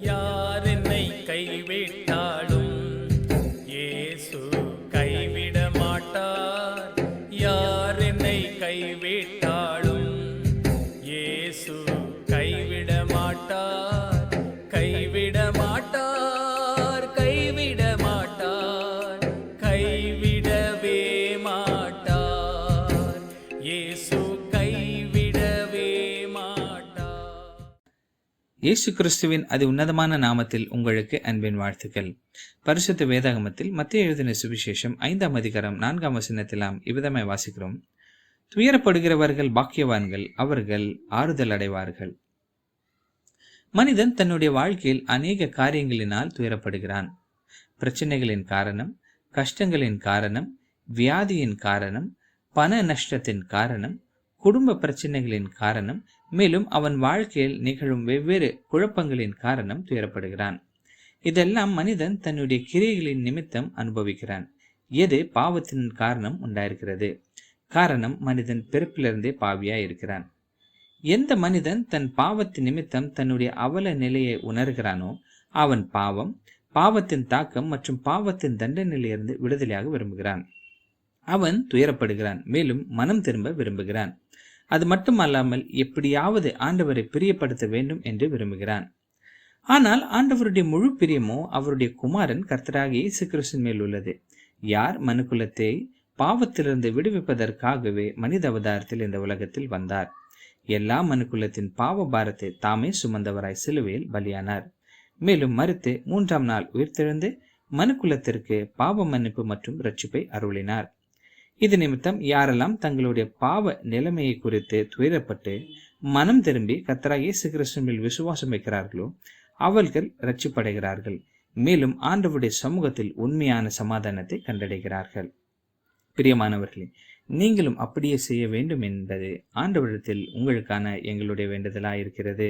யார் என்னை கைவிட்டாலும் இயேசு கைவிட மாட்டார் யார் என்னை கைவிட்டாலும் இயேசு கைவிட மாட்டார் கைவிட மாட்டார் கைவிட மாட்டார் கைவிடவே மாட்டார் இயேசு இயேசு கிறிஸ்துவின் அதி உன்னதமான நாமத்தில் உங்களுக்கு அன்பின் வாழ்த்துக்கள். பரிசுத்த வேதாகமத்தில் மத்திய எழுதின சுவிசேஷம் ஐந்தாம் அதிகாரம் நான்காம் வசனத்திலாம் இவ்விதமாய் வாசிக்கிறோம். துயரப்படுகிறவர்கள் பாக்கியவான்கள் அவர்கள் ஆறுதல் அடைவார்கள். மனிதன் தன்னுடைய வாழ்க்கையில் அநேக காரியங்களினால் துயரப்படுகிறான். பிரச்சனைகளின் காரணம் கஷ்டங்களின் காரணம் வியாதியின் காரணம் பண நஷ்டத்தின் காரணம் குடும்ப பிரச்சனைகளின் காரணம் மேலும் அவன் வாழ்க்கையில் நிகழும் வெவ்வேறு குழப்பங்களின் காரணம் துயரப்படுகிறான். இதெல்லாம் மனிதன் தன்னுடைய கிரியைகளின் நிமித்தம் அனுபவிக்கிறான். எது பாவத்தின் காரணம் உண்டாயிருக்கிறது? காரணம் மனிதன் பிறப்பிலிருந்தே பாவியாய் இருக்கிறான். எந்த மனிதன் தன் பாவத்தின் நிமித்தம் தன்னுடைய அவல நிலையை உணர்கிறானோ அவன் பாவம் பாவத்தின் தாக்கம் மற்றும் பாவத்தின் தண்டனையிலிருந்து விடுதலையாக விரும்புகிறான். அவன் துயரப்படுகிறான் மேலும் மனம் திரும்ப விரும்புகிறான். அது மட்டுமல்லாமல் எப்படியாவது ஆண்டவரை பிரியப்படுத்த வேண்டும் என்று விரும்புகிறான். ஆனால் ஆண்டவருடைய முழு பிரியமோ அவருடைய குமாரன் கர்த்தராகிய இயேசு மேல் உள்ளது. யார் மனுக்குலத்தை பாவத்திலிருந்து விடுவிப்பதற்காகவே மனித அவதாரத்தில் இந்த உலகத்தில் வந்தார். எல்லா மனுக்குலத்தின் பாவ பாரத்தை தாமே சுமந்தவராய் சிலுவையில் பலியானார். மேலும் மறுத்து மூன்றாம் நாள் உயிர்த்தெழுந்து மனுக்குலத்திற்கு பாவ மன்னிப்பு மற்றும் ரட்சிப்பை அருளினார். இது நிமித்தம் யாரெல்லாம் தங்களுடைய பாவ நிலைமையை குறித்து துயரப்பட்டு மனம் திரும்பி கத்தராக இயேசு கிறிஸ்துவில் விசுவாசம் வைக்கிறார்களோ அவர்கள் ரட்சிப்படைகிறார்கள் மேலும் ஆண்டவுடைய சமூகத்தில் உண்மையான சமாதானத்தை கண்டடைகிறார்கள். பிரியமானவர்களே நீங்களும் அப்படியே செய்ய வேண்டும் என்பது ஆண்டவரிடத்தில் உங்களுக்கான எங்களுடைய வேண்டுதலாக இருக்கிறது.